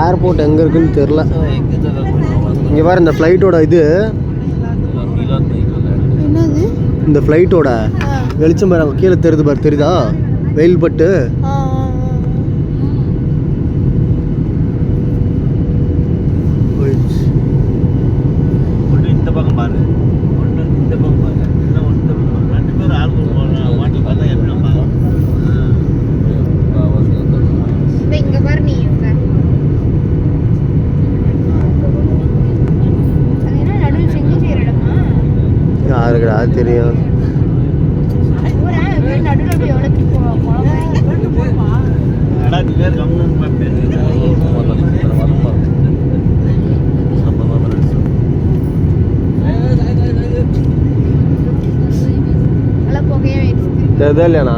Airport எங்க இருக்குன்னு தெரியல. இங்க வேறு இந்த ஃப்ளைட்டோட இது. இந்த ஃப்ளைட்டோட வெளிச்சம் பாரு கீழே தெரியுது பாரு தெரியுதா? வெயில் பட்டு Черниевка. யாருக்குடா தெரியும்? தெரியலையாண்ணா